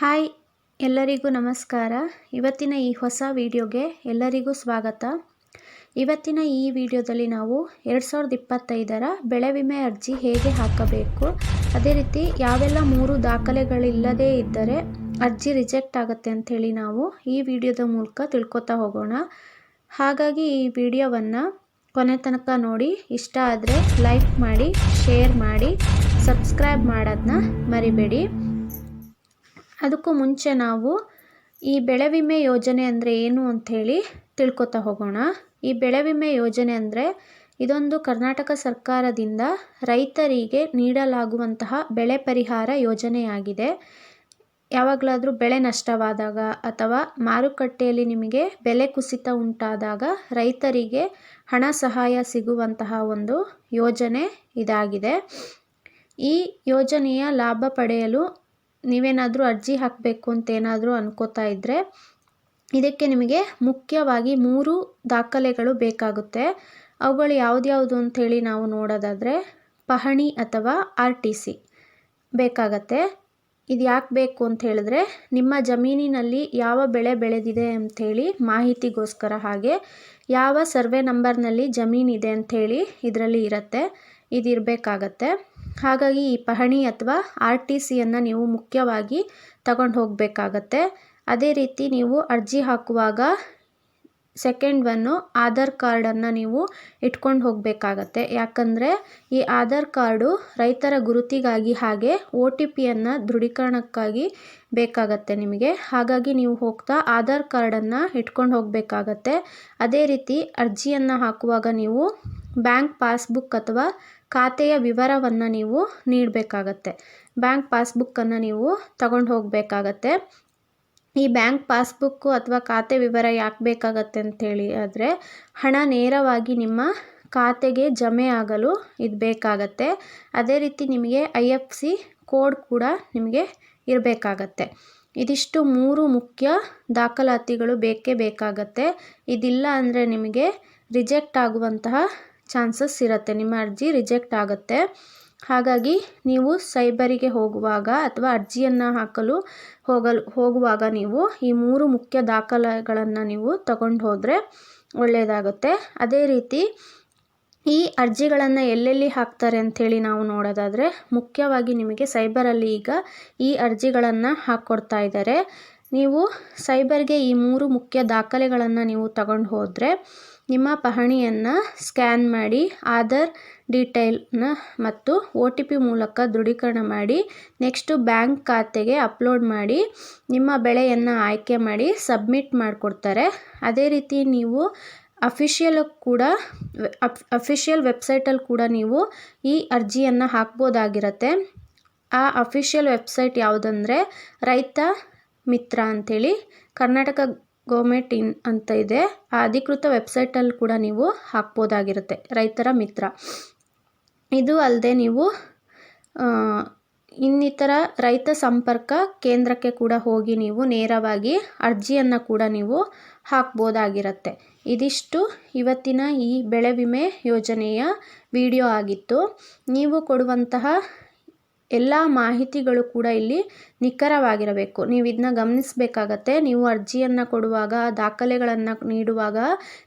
Hi, ಎಲ್ಲರಿಗೂ ನಮಸ್ಕಾರ. ಇವತ್ತಿನ ಈ ಹೊಸ ವಿಡಿಯೋಗೆ ಎಲ್ಲರಿಗೂ ಸ್ವಾಗತ. ಇವತ್ತಿನ ಈ ವಿಡಿಯೋದಲ್ಲಿ ನಾವು ಎರಡು ಸಾವಿರದ ಇಪ್ಪತ್ತೈದರ ಬೆಳೆ ವಿಮೆ ಅರ್ಜಿ ಹೇಗೆ ಹಾಕಬೇಕು? ಅದೇ ರೀತಿ ಯಾವೆಲ್ಲ ಮೂರು ದಾಖಲೆಗಳಿಲ್ಲದೇ ಇದ್ದರೆ ಅರ್ಜಿ ರಿಜೆಕ್ಟ್ ಆಗುತ್ತೆ ಅಂಥೇಳಿ ನಾವು ಈ ವಿಡಿಯೋದ ಮೂಲಕ ತಿಳ್ಕೊತಾ ಹೋಗೋಣ. ಹಾಗಾಗಿ ಈ ವಿಡಿಯೋವನ್ನು ಕೊನೆ ತನಕ ನೋಡಿ, ಇಷ್ಟ ಆದರೆ ಲೈಕ್ ಮಾಡಿ, ಶೇರ್ ಮಾಡಿ, ಸಬ್ಸ್ಕ್ರೈಬ್ ಮಾಡೋದನ್ನ ಮರಿಬೇಡಿ. ಅದಕ್ಕೂ ಮುಂಚೆ ನಾವು ಈ ಬೆಳೆ ವಿಮೆ ಯೋಜನೆ ಅಂದರೆ ಏನು ಅಂಥೇಳಿ ತಿಳ್ಕೊತಾ ಹೋಗೋಣ. ಈ ಬೆಳೆ ವಿಮೆ ಯೋಜನೆ ಅಂದರೆ ಇದೊಂದು ಕರ್ನಾಟಕ ಸರ್ಕಾರದಿಂದ ರೈತರಿಗೆ ನೀಡಲಾಗುವಂತಹ ಬೆಳೆ ಪರಿಹಾರ ಯೋಜನೆಯಾಗಿದೆ. ಯಾವಾಗಲಾದರೂ ಬೆಳೆ ನಷ್ಟವಾದಾಗ ಅಥವಾ ಮಾರುಕಟ್ಟೆಯಲ್ಲಿ ನಿಮಗೆ ಬೆಲೆ ಕುಸಿತ ಉಂಟಾದಾಗ ರೈತರಿಗೆ ಹಣ ಸಹಾಯ ಸಿಗುವಂತಹ ಒಂದು ಯೋಜನೆ ಇದಾಗಿದೆ. ಈ ಯೋಜನೆಯ ಲಾಭ ಪಡೆಯಲು ನೀವೇನಾದರೂ ಅರ್ಜಿ ಹಾಕಬೇಕು ಅಂತ ಏನಾದರೂ ಅನ್ಕೋತಾ ಇದ್ದರೆ ಇದಕ್ಕೆ ನಿಮಗೆ ಮುಖ್ಯವಾಗಿ ಮೂರು ದಾಖಲೆಗಳು ಬೇಕಾಗುತ್ತೆ. ಅವುಗಳು ಯಾವ್ದ್ಯಾವುದು ಅಂಥೇಳಿ ನಾವು ನೋಡೋದಾದರೆ ಪಹಣಿ ಅಥವಾ ಆರ್ ಟಿ ಸಿ ಬೇಕಾಗತ್ತೆ. ಇದು ಯಾಕೆ ಬೇಕು ಅಂತ ಹೇಳಿದ್ರೆ ನಿಮ್ಮ ಜಮೀನಿನಲ್ಲಿ ಯಾವ ಬೆಳೆ ಬೆಳೆದಿದೆ ಅಂಥೇಳಿ ಮಾಹಿತಿಗೋಸ್ಕರ ಹಾಗೆ ಯಾವ ಸರ್ವೆ ನಂಬರ್ನಲ್ಲಿ ಜಮೀನಿದೆ ಅಂಥೇಳಿ ಇದರಲ್ಲಿ ಇರುತ್ತೆ. ಇದಿರಬೇಕಾಗತ್ತೆ. ಹಾಗಾಗಿ ಈ ಪಹಣಿ ಅಥವಾ ಆರ್ ಟಿ ಸಿಯನ್ನು ನೀವು ಮುಖ್ಯವಾಗಿ ತಗೊಂಡು ಹೋಗಬೇಕಾಗತ್ತೆ ಅದೇ ರೀತಿ ನೀವು ಅರ್ಜಿ ಹಾಕುವಾಗ ಸೆಕೆಂಡ್ ಒನ್ನು ಆಧಾರ್ ಕಾರ್ಡನ್ನು ನೀವು ಇಟ್ಕೊಂಡು ಹೋಗಬೇಕಾಗತ್ತೆ ಯಾಕಂದರೆ ಈ ಆಧಾರ್ ಕಾರ್ಡು ರೈತರ ಗುರುತಿಗಾಗಿ ಹಾಗೆ ಒ ಟಿ ಪಿಯನ್ನು ದೃಢೀಕರಣಕ್ಕಾಗಿ ಬೇಕಾಗತ್ತೆ ನಿಮಗೆ. ಹಾಗಾಗಿ ನೀವು ಹೋಗ್ತಾ ಆಧಾರ್ ಕಾರ್ಡನ್ನು ಇಟ್ಕೊಂಡು ಹೋಗಬೇಕಾಗತ್ತೆ ಅದೇ ರೀತಿ ಅರ್ಜಿಯನ್ನು ಹಾಕುವಾಗ ನೀವು ಬ್ಯಾಂಕ್ ಪಾಸ್ಬುಕ್ ಅಥವಾ ಖಾತೆಯ ವಿವರವನ್ನು ನೀವು ನೀಡಬೇಕಾಗತ್ತೆ. ಬ್ಯಾಂಕ್ ಪಾಸ್ಬುಕ್ಕನ್ನು ನೀವು ತಗೊಂಡು ಹೋಗಬೇಕಾಗತ್ತೆ. ಈ ಬ್ಯಾಂಕ್ ಪಾಸ್ಬುಕ್ಕು ಅಥವಾ ಖಾತೆ ವಿವರ ಯಾಕೆ ಬೇಕಾಗತ್ತೆ ಅಂಥೇಳಿ ಆದರೆ, ಹಣ ನೇರವಾಗಿ ನಿಮ್ಮ ಖಾತೆಗೆ ಜಮೆ ಆಗಲು ಇದು ಬೇಕಾಗತ್ತೆ. ಅದೇ ರೀತಿ ನಿಮಗೆ ಐ ಎಫ್ ಸಿ ಕೋಡ್ ಕೂಡ ನಿಮಗೆ ಇರಬೇಕಾಗತ್ತೆ. ಇದಿಷ್ಟು ಮೂರು ಮುಖ್ಯ ದಾಖಲಾತಿಗಳು ಬೇಕೇ ಬೇಕಾಗತ್ತೆ. ಇದಿಲ್ಲ ಅಂದರೆ ನಿಮಗೆ ರಿಜೆಕ್ಟ್ ಆಗುವಂತಹ ಚಾನ್ಸಸ್ ಇರುತ್ತೆ, ನಿಮ್ಮ ಅರ್ಜಿ ರಿಜೆಕ್ಟ್ ಆಗುತ್ತೆ. ಹಾಗಾಗಿ ನೀವು ಸೈಬರಿಗೆ ಹೋಗುವಾಗ ಅಥವಾ ಅರ್ಜಿಯನ್ನು ಹಾಕಲು ಹೋಗಲು, ಹೋಗುವಾಗ ನೀವು ಈ ಮೂರು ಮುಖ್ಯ ದಾಖಲೆಗಳನ್ನು ನೀವು ತಗೊಂಡು ಹೋದರೆ ಒಳ್ಳೆಯದಾಗುತ್ತೆ ಅದೇ ರೀತಿ ಈ ಅರ್ಜಿಗಳನ್ನು ಎಲ್ಲೆಲ್ಲಿ ಹಾಕ್ತಾರೆ ಅಂಥೇಳಿ ನಾವು ನೋಡೋದಾದರೆ ಮುಖ್ಯವಾಗಿ ನಿಮಗೆ ಸೈಬರಲ್ಲಿ ಈಗ ಈ ಅರ್ಜಿಗಳನ್ನು ಹಾಕ್ಕೊಡ್ತಾ ಇದ್ದಾರೆ. ನೀವು ಸೈಬರ್ಗೆ ಈ ಮೂರು ಮುಖ್ಯ ದಾಖಲೆಗಳನ್ನು ನೀವು ತಗೊಂಡು ಹೋದರೆ ನಿಮ್ಮ ಪಹಣಿಯನ್ನು ಸ್ಕ್ಯಾನ್ ಮಾಡಿ, ಆಧಾರ್ ಡೀಟೇಲ್ನ ಮತ್ತು ಒ ಟಿ ಪಿ ಮೂಲಕ ದೃಢೀಕರಣ ಮಾಡಿ, ನೆಕ್ಸ್ಟು ಬ್ಯಾಂಕ್ ಖಾತೆಗೆ ಅಪ್ಲೋಡ್ ಮಾಡಿ, ನಿಮ್ಮ ಬೆಳೆಯನ್ನು ಆಯ್ಕೆ ಮಾಡಿ ಸಬ್ಮಿಟ್ ಮಾಡಿಕೊಡ್ತಾರೆ. ಅದೇ ರೀತಿ ನೀವು ಅಫಿಷಿಯಲ್ ಕೂಡ ಅಫಿಷಿಯಲ್ ವೆಬ್ಸೈಟಲ್ಲಿ ಕೂಡ ನೀವು ಈ ಅರ್ಜಿಯನ್ನು ಹಾಕ್ಬೋದಾಗಿರತ್ತೆ. ಆ ಅಫಿಷಿಯಲ್ ವೆಬ್ಸೈಟ್ ಯಾವುದಂದರೆ ರೈತ ಮಿತ್ರ ಅಂಥೇಳಿ ಕರ್ನಾಟಕ ಗೌರ್ಮೆಂಟ್ ಇನ್ ಅಂತ ಇದೆ. ಆ ಅಧಿಕೃತ ವೆಬ್ಸೈಟಲ್ಲಿ ಕೂಡ ನೀವು ಹಾಕ್ಬೋದಾಗಿರುತ್ತೆ. ರೈತರ ಮಿತ್ರ. ಇದು ಅಲ್ಲದೆ ನೀವು ಇನ್ನಿತರ ರೈತ ಸಂಪರ್ಕ ಕೇಂದ್ರಕ್ಕೆ ಕೂಡ ಹೋಗಿ ನೀವು ನೇರವಾಗಿ ಅರ್ಜಿಯನ್ನು ಕೂಡ ನೀವು ಹಾಕ್ಬೋದಾಗಿರುತ್ತೆ. ಇದಿಷ್ಟು ಇವತ್ತಿನ ಈ ಬೆಳೆ ವಿಮೆ ಯೋಜನೆಯ ವಿಡಿಯೋ ಆಗಿತ್ತು. ನೀವು ಕೊಡುವಂತಹ ಎಲ್ಲ ಮಾಹಿತಿಗಳು ಕೂಡ ಇಲ್ಲಿ ನಿಖರವಾಗಿರಬೇಕು. ನೀವು ಇದನ್ನ ಗಮನಿಸಬೇಕಾಗತ್ತೆ. ನೀವು ಅರ್ಜಿಯನ್ನು ಕೊಡುವಾಗ, ದಾಖಲೆಗಳನ್ನು ನೀಡುವಾಗ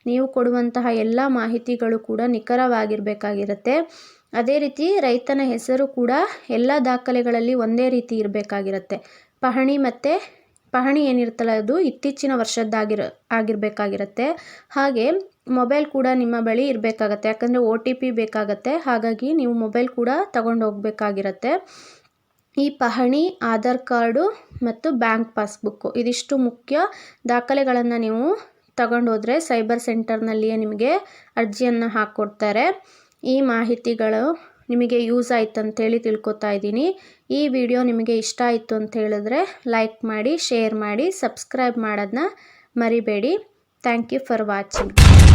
ನೀವು ಕೊಡುವಂತಹ ಎಲ್ಲ ಮಾಹಿತಿಗಳು ಕೂಡ ನಿಖರವಾಗಿರಬೇಕಾಗಿರುತ್ತೆ. ಅದೇ ರೀತಿ ರೈತನ ಹೆಸರು ಕೂಡ ಎಲ್ಲ ದಾಖಲೆಗಳಲ್ಲಿ ಒಂದೇ ರೀತಿ ಇರಬೇಕಾಗಿರುತ್ತೆ. ಪಹಣಿ ಮತ್ತು ಪಹಣಿ ಏನಿರುತ್ತಲ್ಲ ಅದು ಇತ್ತೀಚಿನ ವರ್ಷದ್ದಾಗಿರ, ಆಗಿರಬೇಕಾಗಿರತ್ತೆ. ಹಾಗೆ ಮೊಬೈಲ್ ಕೂಡ ನಿಮ್ಮ ಬಳಿ ಇರಬೇಕಾಗತ್ತೆ. ಯಾಕಂದರೆ ಓ ಟಿ ಪಿ ಬೇಕಾಗತ್ತೆ. ಹಾಗಾಗಿ ನೀವು ಮೊಬೈಲ್ ಕೂಡ ತಗೊಂಡು ಹೋಗಬೇಕಾಗಿರತ್ತೆ. ಈ ಪಹಣಿ, ಆಧಾರ್ ಕಾರ್ಡು ಮತ್ತು ಬ್ಯಾಂಕ್ ಪಾಸ್ಬುಕ್ಕು ಇದಿಷ್ಟು ಮುಖ್ಯ ದಾಖಲೆಗಳನ್ನು ನೀವು ತಗೊಂಡೋದ್ರೆ ಸೈಬರ್ ಸೆಂಟರ್ನಲ್ಲಿಯೇ ನಿಮಗೆ ಅರ್ಜಿಯನ್ನು ಹಾಕ್ಕೊಡ್ತಾರೆ ಈ ಮಾಹಿತಿಗಳು ನಿಮಗೆ ಯೂಸ್ ಆಯ್ತು ಅಂತೇಳಿ ತಿಳ್ಕೊತಾ ಇದ್ದೀನಿ. ಈ ವಿಡಿಯೋ ನಿಮಗೆ ಇಷ್ಟ ಆಯಿತು ಅಂತ ಹೇಳಿದ್ರೆ ಲೈಕ್ ಮಾಡಿ, ಶೇರ್ ಮಾಡಿ, ಸಬ್ಸ್ಕ್ರೈಬ್ ಮಾಡೋದನ್ನ ಮರಿಬೇಡಿ. Thank you for watching.